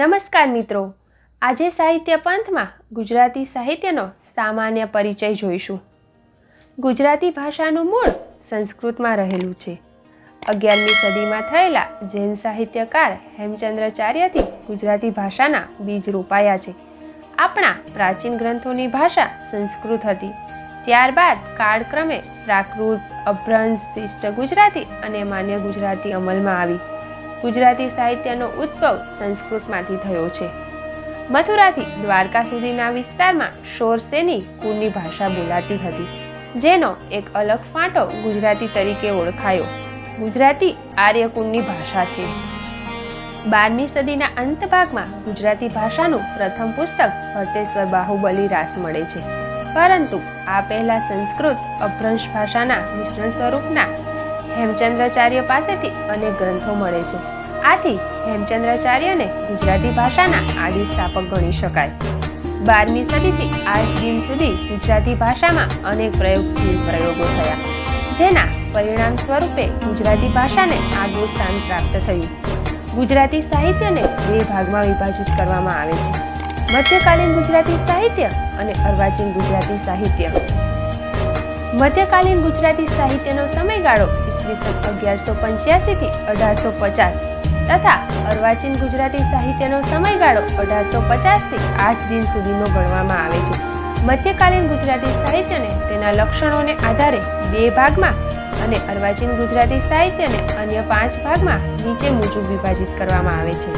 નમસ્કાર મિત્રો. આજે સાહિત્ય પંથમાં ગુજરાતી સાહિત્યનો સામાન્ય પરિચય જોઈશું. ગુજરાતી ભાષાનું મૂળ સંસ્કૃતમાં રહેલું છે. અગિયારમી સદીમાં થયેલા જૈન સાહિત્યકાર હેમચંદ્રાચાર્યથી ગુજરાતી ભાષાના બીજ રોપાયા છે. આપણા પ્રાચીન ગ્રંથોની ભાષા સંસ્કૃત હતી. ત્યારબાદ કાળક્રમે પ્રાકૃત, અભ્રંશ, શિષ્ટ ગુજરાતી અને માન્ય ગુજરાતી અમલમાં આવી. ગુજરાતી સાહિત્યનો ઉદ્ભવ સંસ્કૃતમાંથી થયો છે. મથુરાથી દ્વારકા સુધીના વિસ્તારમાં શોરસેની કુળની ભાષા બોલાતી હતી, જેનો એક અલગ ફાંટો ગુજરાતી તરીકે ઓળખાયો. ગુજરાતી આર્યકુળની ભાષા છે. બારમી સદીના અંત ભાગમાં ગુજરાતી ભાષાનું પ્રથમ પુસ્તક ભટ્ટેશ્વર બાહુબલી રાસ મળે છે. પરંતુ આ પહેલા સંસ્કૃત અભ્રંશ ભાષાના મિશ્રણ સ્વરૂપના હેમચંદ્રાચાર્ય પાસેથી અનેક ગ્રંથો મળે છે. આથી હેમચંદ્રાચાર્યને ગુજરાતી ભાષાના આદિ સ્થાપક ગણી શકાય. બારમી સદીથી આજ દિન સુધી ગુજરાતી ભાષામાં અનેક પ્રયોગશીલ પ્રયોગો થયા, જેના પરિણામ સ્વરૂપે ગુજરાતી ભાષાને આગવું સ્થાન પ્રાપ્ત થયું. ગુજરાતી સાહિત્યને બે ભાગમાં વિભાજિત કરવામાં આવે છે. મધ્યકાલીન ગુજરાતી સાહિત્ય અને અર્વાચીન ગુજરાતી સાહિત્ય. મધ્યકાલીન ગુજરાતી સાહિત્યનો સમયગાળો ઈસવીસન અગિયારસો પંચ્યાસી થી અઢારસો પચાસ તથા અર્વાચીન ગુજરાતી સાહિત્યનો સમયગાળો અઢારસો પચાસથી આઠ દિન સુધીનો ગણવામાં આવે છે. મધ્યકાલીન ગુજરાતી સાહિત્યને તેના લક્ષણોને આધારે બે ભાગમાં અને અર્વાચીન ગુજરાતી સાહિત્યને અન્ય પાંચ ભાગમાં નીચે મુજબ વિભાજિત કરવામાં આવે છે.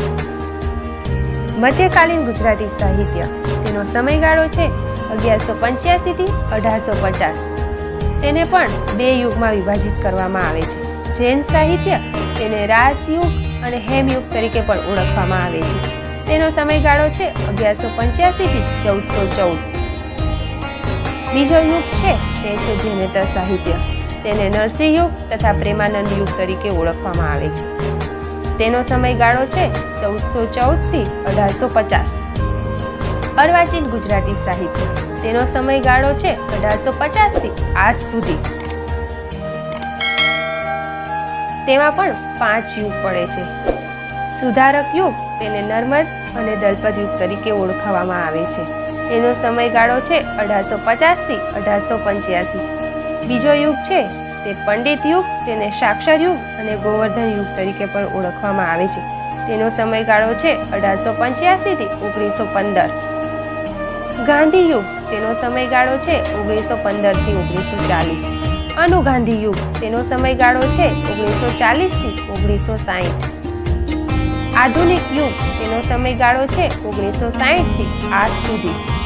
મધ્યકાલીન ગુજરાતી સાહિત્ય તેનો સમયગાળો છે અગિયારસો પંચ્યાસીથી અઢારસો પચાસ. તેને પણ બે યુગમાં વિભાજિત કરવામાં આવે છે. જૈન સાહિત્ય તેને રાજયુગ અને હેમયુગ તરીકે પણ ઓળખવામાં આવે છે. તેનો સમયગાળો છે અગિયારસો પંચ્યાસી થી ચૌદસો ચૌદ. બીજો યુગ છે તે છે જૈનેતર સાહિત્ય. તેને નરસિંહ યુગ તથા પ્રેમાનંદ યુગ તરીકે ઓળખવામાં આવે છે. તેનો સમયગાળો છે ચૌદસો ચૌદથી અઢારસો પચાસ. અર્વાચીન ગુજરાતી સાહિત્ય. તેનો સમયગાળો છે અઢારસો પચાસથી આઠ સુધી. તેમાં પણ પાંચ યુગ પડે છે. સુધારક યુગ તેને નર્મદ અને દલપદ યુગ તરીકે ઓળખવામાં આવે છે. તેનો સમયગાળો છે અઢારસો પચાસથી અઢારસો પંચ્યાસી. બીજો યુગ છે તે પંડિત યુગ, તેને સાક્ષર યુગ અને ગોવર્ધન યુગ તરીકે પણ ઓળખવામાં આવે છે. તેનો સમયગાળો છે અઢારસો પંચ્યાસી થી ઓગણીસો પંદર. ગાંધી યુગ, તેનો સમયગાળો છે ઓગણીસો પંદરથી ઓગણીસો ચાલીસ. અનુગાંધી યુગ. તેનો સમયગાળો છે ઓગણીસો ચાલીસથી ઓગણીસો સાહીઠ. આધુનિક યુગ. તેનો સમયગાળો છે ઓગણીસો સાહીઠથી આજ સુધી.